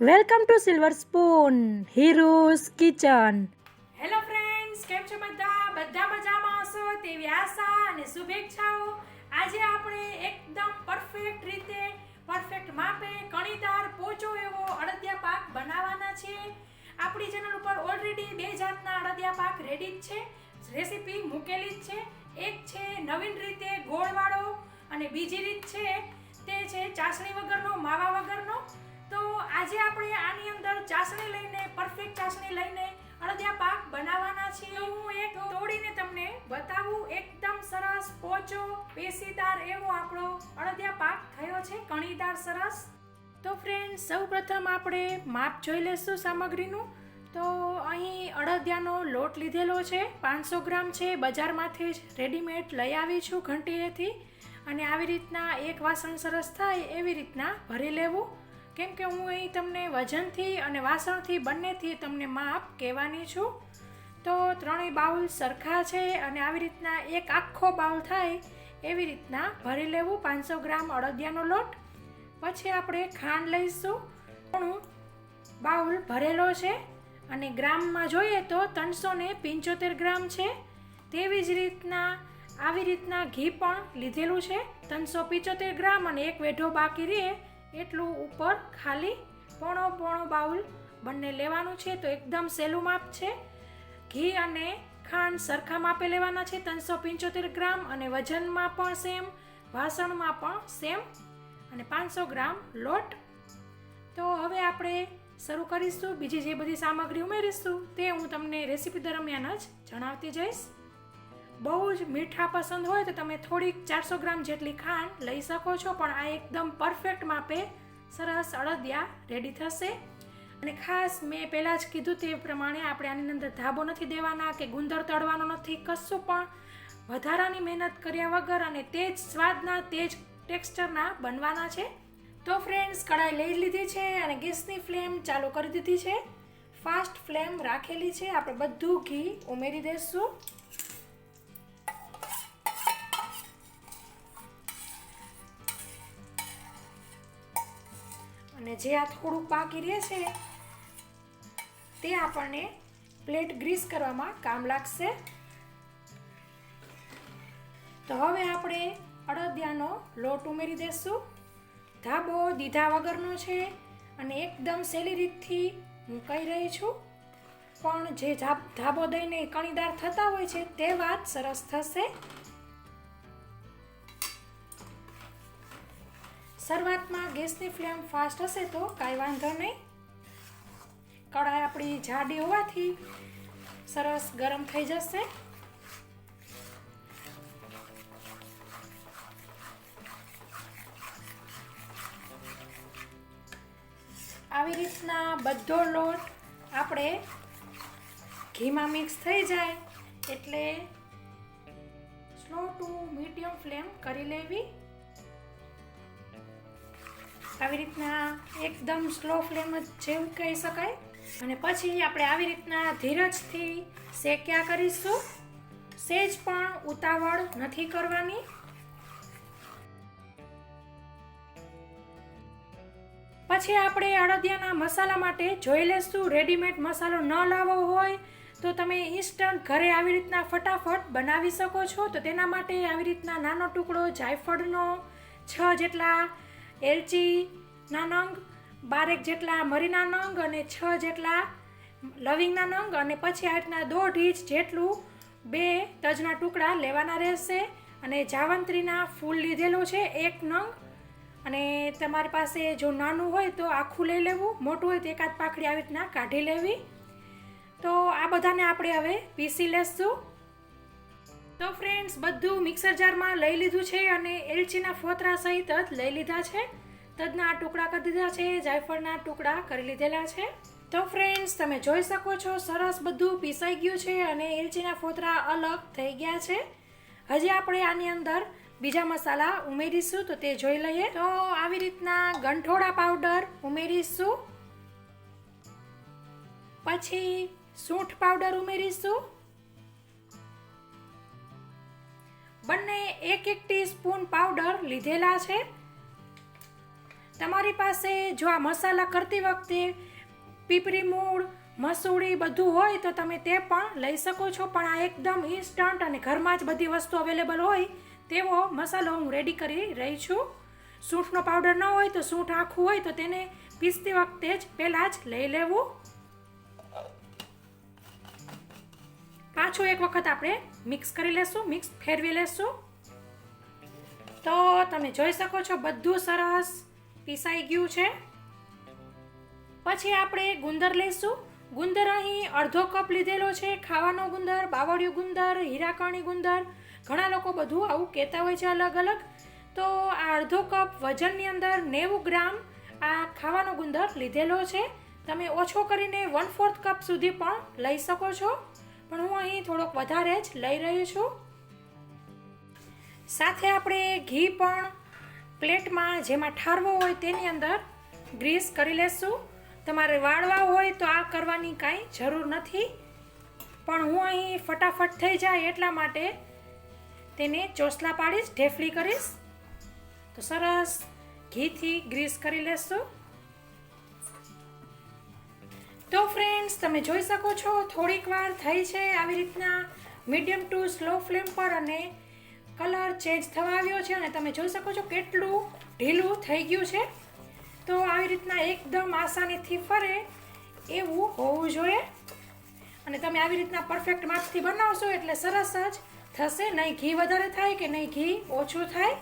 Welcome to silver spoon heroes kitchen. Hello friends કેમ છો બધા? બધા મજામાં હશો? તેવી આશા અને શુભેચ્છાઓ. આજે આપણે એકદમ પરફેક્ટ રીતે પરફેક્ટ માપે કણીદાર પોચો એવો અડદિયા પાક બનાવવાના છે. આપણી ચેનલ ઉપર ઓલરેડી બે જાતના અડદિયા પાક રેડી જ છે. રેસીપી મૂકેલી જ છે. એક છે નવીન રીતે ગોળવાળો અને બીજી રીત છે તે છે ચાસણી વગરનો, માવા વગરનો. તો આજે આપણે આની અંદર ચાસણી લઈને પરફેક્ટ ચાસણી લઈને અડદિયા પાક બનાવવાના છીએ. હું એક તોડીને તમને બતાવું, એકદમ સરસ પોચો પેશીદાર એવો આપણો અડદિયા પાક થયો છે, કણીદાર સરસ. તો ફ્રેન્ડ સૌપ્રથમ આપણે માપ જોઈ લેશું સામગ્રીનું. તો અહીં અડદિયાનો લોટ લીધેલો છે, પાંચસો ગ્રામ છે, બજારમાંથી જ રેડીમેડ લઈ આવી છું ઘંટીએથી. અને આવી રીતના એક વાસણ સરસ થાય એવી રીતના ભરી લેવું. કેમ કે હું અહીં તમને વજનથી અને વાસણથી બંનેથી તમને માપ કહેવાની છું. તો ત્રણેય બાઉલ સરખા છે અને આવી રીતના એક આખો બાઉલ થાય એવી રીતના ભરી લેવું પાંચસો ગ્રામ અડદિયાનો લોટ. પછી આપણે ખાંડ લઈશું. પણ બાઉલ ભરેલો છે અને ગ્રામમાં જોઈએ તો ત્રણસો ને પંચોતેર ગ્રામ છે. તેવી જ રીતના આવી રીતના ઘી પણ લીધેલું છે. ત્રણસો પંચોતેર ગ્રામ અને એક વેઢો બાકી રહે એટલું ઉપર ખાલી પોણો પોણો બાઉલ બંને લેવાનું છે. તો એકદમ સહેલું માપ છે. ઘી અને ખાંડ સરખા માપે લેવાના છે. ત્રણસો પંચોતેર ગ્રામ અને વજનમાં પણ સેમ વાસણમાં પણ સેમ અને પાંચસો ગ્રામ લોટ. તો હવે આપણે શરૂ કરીશું. બીજી જે બધી સામગ્રી ઉમેરીશું તે હું તમને રેસીપી દરમિયાન જ જણાવતી જઈશ. બહુ જ મીઠા પસંદ હોય તો તમે થોડીક ચારસો ગ્રામ જેટલી ખાંડ લઈ શકો છો, પણ આ એકદમ પરફેક્ટ માપે સરસ અડદિયા રેડી થશે. અને ખાસ મેં પહેલાં જ કીધું તે પ્રમાણે આપણે આની અંદર ધાબો નથી દેવાના કે ગુંદર તળવાનો નથી, કશું પણ. વધારાની મહેનત કર્યા વગર અને તે જ સ્વાદના, તે જ ટેક્સચરના બનવાના છે. તો ફ્રેન્ડ્સ કઢાઈ લઈ લીધી છે અને ગેસની ફ્લેમ ચાલુ કરી દીધી છે. ફાસ્ટ ફ્લેમ રાખેલી છે. આપણે બધું ઘી ઉમેરી દઈશું. અને જે આ થોડુંક બાકી રહે છે, તે આપણને પ્લેટ ગ્રીસ કરવામાં કામ લાગશે. તો હવે આપણે અડદિયાનો લોટ ઉમેરી દઈશું ધાબો દીધા વગરનો છે અને એકદમ સહેલી રીતથી હું કહી રહી છું. પણ જે ધાબ- દઈને કણીદાર થતા હોય છે, તે વાત સરસ થશે. શરૂઆતમાં ગેસની ફ્લેમ ફાસ્ટ હશે તો કાંઈ વાંધો નહીં. કઢાઈ આપણી જાડી હોવાથી સરસ ગરમ થઈ જશે. આવી રીતના બધો લોટ આપણે ઘીમાં મિક્સ થઈ જાય એટલે સ્લો ટુ મીડિયમ ફ્લેમ કરી લેવી. આવી રીતના એકદમ સ્લો ફ્લેમ જ જેવું કહી શકાય. અને પછી આપણે આવી રીતના ધીરજથી શેક્યા કરીશું. સેજ પણ ઉતાવળ નથી કરવાની. પછી આપણે અડદિયાના મસાલા માટે જોઈ લેશું. રેડીમેડ મસાલો ન લાવવો હોય તો તમે ઇન્સ્ટન્ટ ઘરે આવી રીતના ફટાફટ બનાવી શકો છો. તો તેના માટે આવી રીતના નાનો ટુકડો જાયફળનો છ જેટલા એલચીના નંગ બારેક જેટલા મરીના નંગ અને છ જેટલા લવિંગના નંગ અને પછી આ રીતના દોઢ ઇંચ જેટલું બે તજના ટુકડા લેવાના રહેશે અને જાવંત્રીના ફૂલ લીધેલું છે એક નંગ. અને તમારી પાસે જો નાનું હોય તો આખું લઈ લેવું, મોટું હોય તો એકાદ પાખડી આવી રીતના કાઢી લેવી. તો આ બધાને આપણે હવે પીસી લેશું. તો ફ્રેન્ડ્સ બધું મિક્સર જારમાં લઈ લીધું છે અને એલચીના ફોતરા સહિત જ લઈ લીધા છે. તજના ટુકડા કરી દીધા છે, જાયફળના ટુકડા કરી લીધેલા છે. તો ફ્રેન્ડ્સ તમે જોઈ શકો છો, સરસ બધું પીસાઈ ગયું છે અને એલચીના ફોતરા અલગ થઈ ગયા છે. હજી આપણે આની અંદર બીજા મસાલા ઉમેરીશું, તો તે જોઈ લઈએ. તો આવી રીતના ગંઠોડા પાવડર ઉમેરીશું. પછી સૂંઠ પાવડર ઉમેરીશું. બંને એક એક ટીસ્પૂન પાવડર લીધેલા છે. તમારી પાસે જો આ મસાલા કરતી વખતે પીપરી મૂળ મસૂડી બધું હોય તો તમે તે પણ લઈ શકો છો. પણ આ એકદમ ઇન્સ્ટન્ટ અને ઘરમાં જ બધી વસ્તુ અવેલેબલ હોય, તેવો મસાલો હું રેડી કરી રહી છું. સૂંઠનો પાવડર ન હોય તો સૂંઠ આખું હોય તો તેને પીસતી વખતે જ પહેલાં જ લઈ લેવું. પાછું એક વખત આપણે મિક્સ કરી લેશું મિક્સ ફેરવી લેશું. તો તમે જોઈ શકો છો, બધું સરસ પીસાઈ ગયું છે. પછી આપણે ગુંદર લઈશું. ગુંદર અહીં અડધો કપ લીધેલો છે. ખાવાનો ગુંદર, બાવળિયું ગુંદર, હીરાકણી ગુંદર. ઘણા લોકો બધું આવું કહેતા હોય છે અલગ અલગ. તો આ અડધો કપ વજનની અંદર નેવું ગ્રામ આ ખાવાનો ગુંદર લીધેલો છે. તમે ઓછો કરીને વન ફોર્થ કપ સુધી પણ લઈ શકો છો. પણ હું અહીં થોડોક વધારે જ લઈ રહી છું. સાથે આપણે ઘી પણ પ્લેટમાં જેમાં ઠારવો હોય તેની અંદર ગ્રીસ કરી લેશું. તમારે વાળવા હોય તો આ કરવાની કાંઈ જરૂર નથી. પણ હું અહીં ફટાફટ થઈ જાય એટલા માટે તેને ચોસલા પાડીશ ઢેફલી કરીશ. તો સરસ ઘીથી ગ્રીસ કરી લેશું. તો ફ્રેન્ડ્સ, તમે જોઈ શકો છો થોડીક વાર થઈ છે આવી રીતના મીડિયમ ટુ સ્લો ફ્લેમ પર અને કલર ચેન્જ થવા આવ્યો છે અને તમે જોઈ શકો છો કેટલું ઢીલું થઈ ગયું છે. તો આવી રીતના એકદમ આસાનીથી ફરે એવું હોવું જોઈએ. અને તમે આવી રીતના પરફેક્ટ માપથી બનાવશો એટલે સરસ જ થશે. નહીં ઘી વધારે થાય કે નહીં ઘી ઓછું થાય.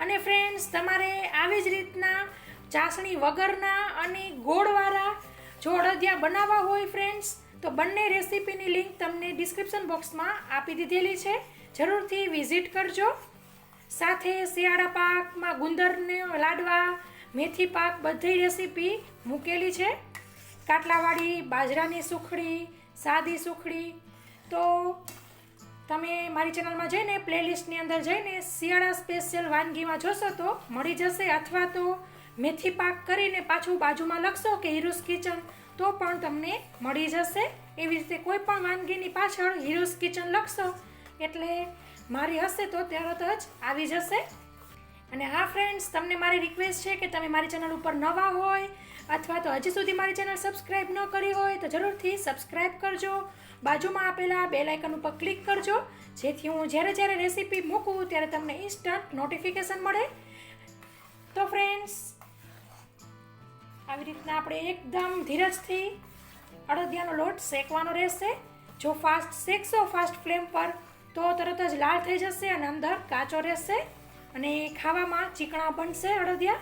અને ફ્રેન્ડ્સ તમારે આવી જ રીતના ચાસણી વગરના અને ગોળવાળા જો અડદિયા બનાવવા હોય ફ્રેન્ડ્સ તો બંને રેસીપીની લિંક તમને ડિસ્ક્રિપ્શન બોક્સમાં આપી દીધેલી છે. જરૂરથી વિઝિટ કરજો. સાથે શિયાળા પાકમાં ગુંદરને લાડવા, મેથી પાક બધી રેસીપી મૂકેલી છે. કાટલાવાળી, બાજરાની સુખડી, સાદી સુખડી. તો તમે મારી ચેનલમાં જઈને પ્લેલિસ્ટની અંદર જઈને શિયાળા સ્પેશિયલ વાનગીમાં જોશો તો મળી જશે. અથવા તો મેથી પાક કરીને પાછું બાજુમાં લખશો કે હીરોઝ કિચન તો પણ તમને મળી જશે. એવી રીતે કોઈ પણ વાનગીની પાછળ હીરોઝ કિચન લખશો. એટલે મારી હશે તો તરત જ આવી જશે. અને હા ફ્રેન્ડ્સ તમને મારી રિક્વેસ્ટ છે કે તમે મારી ચેનલ ઉપર નવા હોય અથવા તો હજી સુધી મારી ચેનલ સબસ્ક્રાઈબ ન કરી હોય, તો જરૂરથી સબસ્ક્રાઈબ કરજો. બાજુમાં આપેલા બે લાઇકન ઉપર ક્લિક કરજો. જેથી હું જ્યારે જ્યારે રેસીપી મૂકું ત્યારે તમને ઇન્સ્ટન્ટ નોટિફિકેશન મળે. તો ફ્રેન્ડ્સ આવી રીતના આપણે એકદમ ધીરજથી અડદિયાનો લોટ શેકવાનો રહેશે. જો ફાસ્ટ શેકશો ફાસ્ટ ફ્લેમ પર તો તરત જ લાળ થઈ જશે અને અંદર કાચો રહેશે અને ખાવામાં ચીકણા બનશે અડદિયા.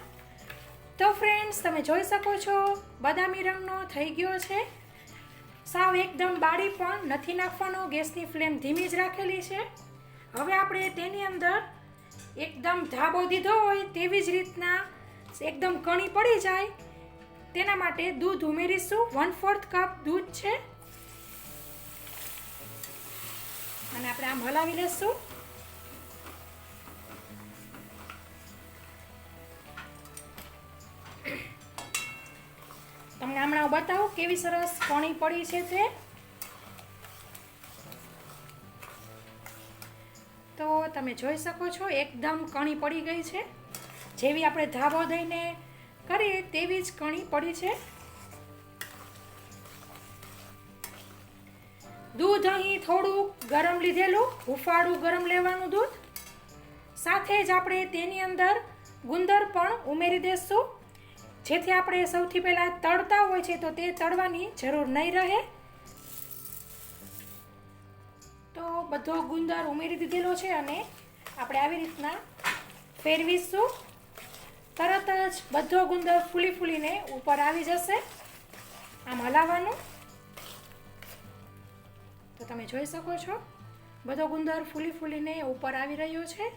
તો ફ્રેન્ડ્સ તમે જોઈ શકો છો, બદામી રંગનો થઈ ગયો છે. સાવ એકદમ બાળી પણ નથી નાખવાનો, ગેસની ફ્લેમ ધીમી જ રાખેલી છે. હવે આપણે તેની અંદર એકદમ ધાબો દીધો હોય તેવી જ રીતના એકદમ કણી પડી જાય. તેના માટે દૂધ ઉમેરીશું. વન ફોર્થ કપ દૂધ છે. અને આપણે આમ હલાવી લેશું. તમને હમણાં હું બતાવું કેવી સરસ કણી પડી છે તે. તો તમે જોઈ શકો છો, એકદમ કણી પડી ગઈ છે. જેવી આપણે ધાબો દઈને કરીએ તેવી જ કણી પડી છે. દૂધ અહીં થોડું ગરમ લીધેલું, હુફાળું ગરમ લેવાનું દૂધ. સાથે જ આપણે તેની અંદર ગુંદર પણ ઉમેરી દઈશું જેથી આપણે સૌથી પહેલાં તળતા હોય છે તો તે તળવાની જરૂર નહીં રહે. તો બધો ગુંદર ઉમેરી દીધેલો છે અને આપણે આવી રીતના ફેરવીશું. તરત જ બધો ગુંદર ફૂલી ફૂલીને ઉપર આવી જશે. આમ હલાવવાનું. તો તમે જોઈ શકો છો. બધો ગુંદર ફૂલી ફૂલીને ઉપર આવી રહ્યો છે.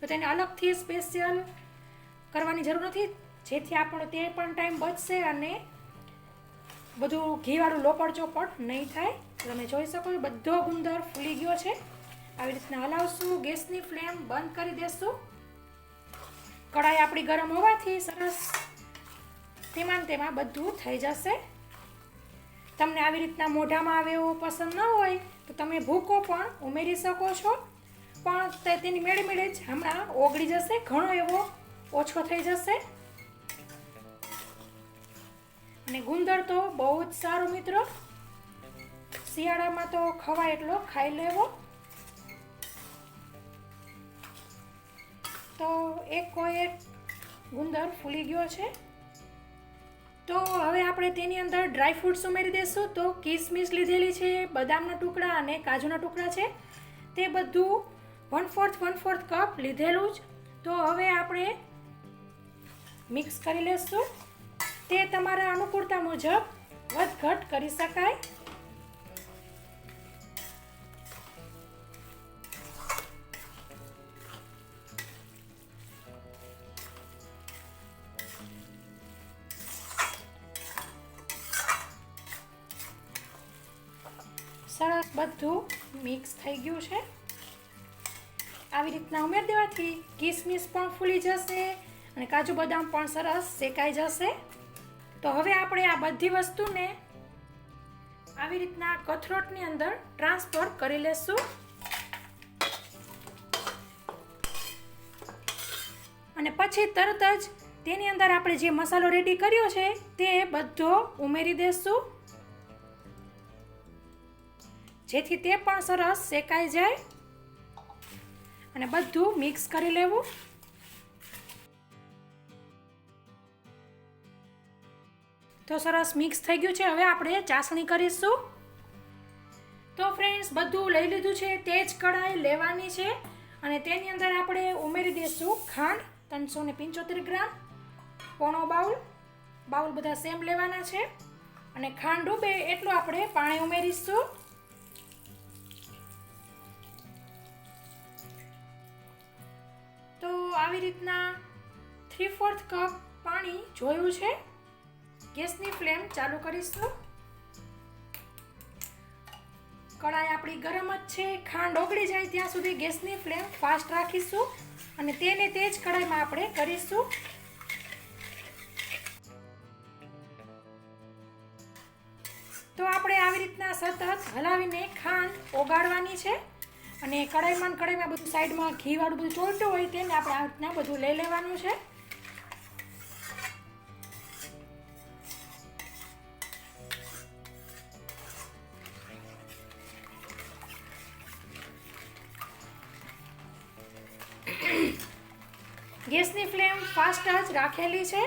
તો તેને અલગથી સ્પેશિયલ કરવાની જરૂર નથી. જેથી આપણો તે પણ ટાઈમ બચશે અને બધું ઘીવાળું લોપડ ચોપડ નહીં થાય. તમે જોઈ શકો છો, બધો ગુંદર ફૂલી ગયો છે. આવી રીતના હલાવશું, ગેસની ફ્લેમ બંધ કરી દેશું. કઢાઈ આપણી ગરમ હોવાથી સરસ તેમાં તેમાં બધું થઈ જશે. તમને આવી રીતના મોઢામાં આવે એવું પસંદ ન હોય, તો તમે ભૂકો પણ ઉમેરી શકો છો. પણ તેની મેળે મેળે જ હમણાં ઓગળી જશે, ઘણો એવો ઓછો થઈ જશે. અને ગુંદર તો બહુ જ સારો, મિત્રો. શિયાળામાં તો ખવાય એટલો, ખાઈ લેવો. તો એક કોઈ એક ગુંદર ફૂલી ગયો છે. તો હવે આપણે તેની અંદર ડ્રાય ફ્રૂટ્સ ઉમેરી દઈશું તો કિસમિસ લીધેલી છે, બદામના ટુકડા અને કાજુના ટુકડા છે. તે બધું one fourth one fourth cup લીધેલું જ. તો હવે આપણે મિક્સ કરી લેશું. તે તમારા અનુકૂળતા મુજબ વધઘટ કરી શકાય. બધું મિક્સ થઈ ગયું છે. આવી રીતના ઉમેરી દેવાથી કિસમિસ પણ ફૂલી જશે અને કાજુ બદામ પણ સરસ શેકાઈ જશે. તો હવે આપણે આ બધી વસ્તુને આવી રીતના કથરોટની અંદર ટ્રાન્સફર કરી લેશું. અને પછી તરત જ તેની અંદર આપણે જે મસાલો રેડી કર્યો છે તે બધો ઉમેરી દેશું. જેથી તે પણ સરસ શેકાઈ જાય. અને બધું મિક્સ કરી લેવું. તો સરસ મિક્સ થઈ ગયું છે. હવે આપણે ચાસણી કરીશું. તો ફ્રેન્ડ્સ બધું લઈ લીધું છે. તે જ કઢાઈ લેવાની છે. અને તેની અંદર આપણે ઉમેરી દઈશું ખાંડ ત્રણસો ને પંચોતેર ગ્રામ પોણો બાઉલ. બાઉલ બધા સેમ લેવાના છે. અને ખાંડ ડૂબે એટલું આપણે પાણી ઉમેરીશું. તો આવી રીતના થ્રી ફોર્થ કપ પાણી જોયું છે. ગેસની ફ્લેમ ચાલુ કરીશું. કડાઈ આપણી ગરમ જ છે, ખાંડ ઓગળી જાય ત્યાં સુધી ગેસની ફ્લેમ ફાસ્ટ રાખીશું અને તેને તે જ કઢાઈમાં આપણે કરીશું. તો આપણે આવી રીતના સતત હલાવીને ખાંડ ઓગાળવાની છે. અને કઢાઈમાં કઢાઈમાં બધું સાઈડમાં ઘી વાળું બધું ચોરતું હોય તેને આપણે આ રીતના બધું લઈ લેવાનું છે. ગેસની ફ્લેમ ફાસ્ટ જ રાખેલી છે.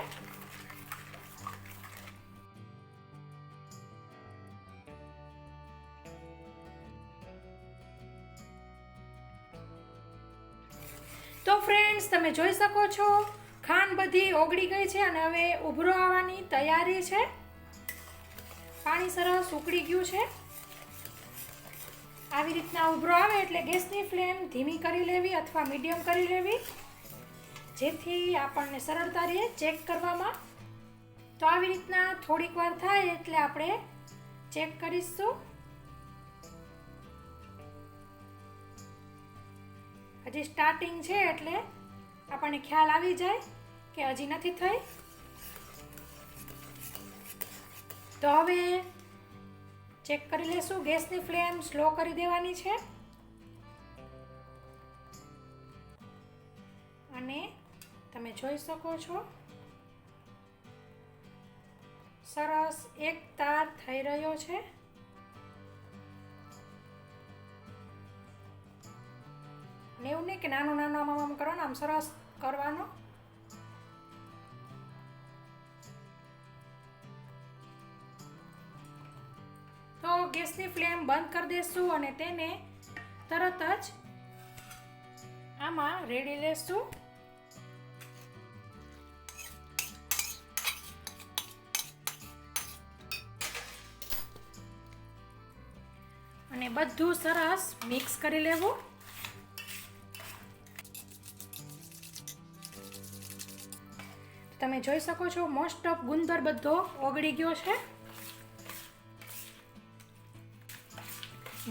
જોઈ શકો છો, ખાંડ બધી ઓગળી ગઈ છે અને હવે ઉભરો આવવાની તૈયારી છે. પાણી સરસ ઉકળી ગયું છે. આવી રીતના ઉભરો આવે એટલે ગેસની ફ્લેમ ધીમી કરી લેવી અથવા મીડિયમ કરી લેવી. જેથી આપણને સરળતા રહે ચેક કરવામાં. તો આવી રીતના થોડીક વાર થાય એટલે આપણે ચેક કરીશું. હજી સ્ટાર્ટિંગ છે એટલે આપણને ખ્યાલ આવી જાય કે હજી નથી થઈ. તો હવે ચેક કરી લેશું, ગેસની ફ્લેમ સ્લો કરી દેવાની છે. અને તમે જોઈ શકો છો, સરસ એક તાર થઈ રહ્યો છે. ને એવું નહીં કે નાનું નાનું આમ આમ કરવાનું, આમ સરસ કરવાનો તો ગેસની ફ્લેમ બંધ કરી દઈશું અને તેને તરત જ આમાં રેડી લેશું. અને બધું સરસ મિક્સ કરી લેવું. તમે જોઈ શકો છો મોસ્ટ ઓફ ગુંદર બધો ઓગળી ગયો છે.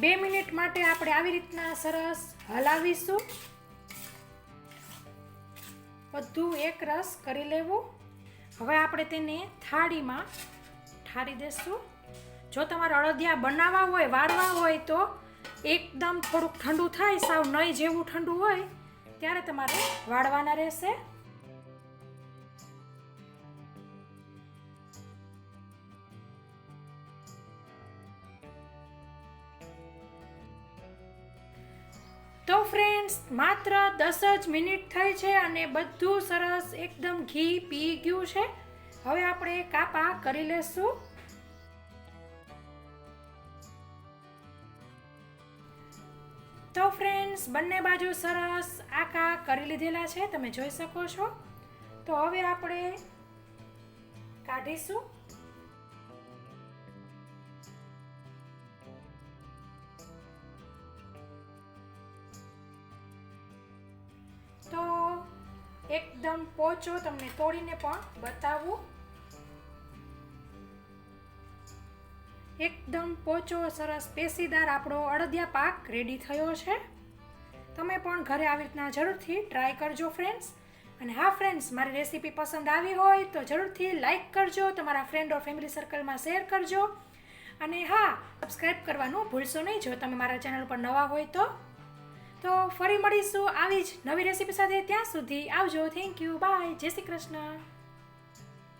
બે મિનિટ માટે આપણે આવી રીતના સરસ હલાવીશું. બધું એક રસ કરી લેવું. હવે આપણે તેને થાળીમાં ઠારી દેશું. જો તમારે અડદિયા બનાવવા હોય, વાળવા હોય તો એકદમ થોડુંક ઠંડુ થાય, સાવ નહીં જેવું ઠંડુ હોય, ત્યારે તમારે વાળવાના રહેશે. તો ફ્રેન્ડ્સ માત્ર દસ જ મિનિટ થઈ છે અને બધું સરસ એકદમ ઘી પી ગયું છે. હવે આપણે કાપા કરી લેશું. તો ફ્રેન્ડ્સ બંને બાજુ સરસ આકા કરી લીધેલા છે, તમે જોઈ શકો છો. તો હવે આપણે કાઢીશું. એકદમ પોચો તમને તોડીને પણ બતાવું. એકદમ પોચો, સરસ પેશીદાર આપણો અડદિયા પાક રેડી થયો છે. તમે પણ ઘરે આવી રીતના જરૂરથી ટ્રાય કરજો ફ્રેન્ડ્સ અને હા ફ્રેન્ડ્સ મારી રેસીપી પસંદ આવી હોય તો જરૂરથી લાઇક કરજો, તમારા ફ્રેન્ડ ઓર ફેમિલી સર્કલમાં શેર કરજો. અને હા સબસ્ક્રાઈબ કરવાનું ભૂલશો નહીં. જો તમે મારા ચેનલ પર નવા હોય તો તો ફરી મળીશું આવી જ નવી રેસીપી સાથે ત્યાં સુધી આવજો. થેન્ક યુ બાય જય શ્રી કૃષ્ણ.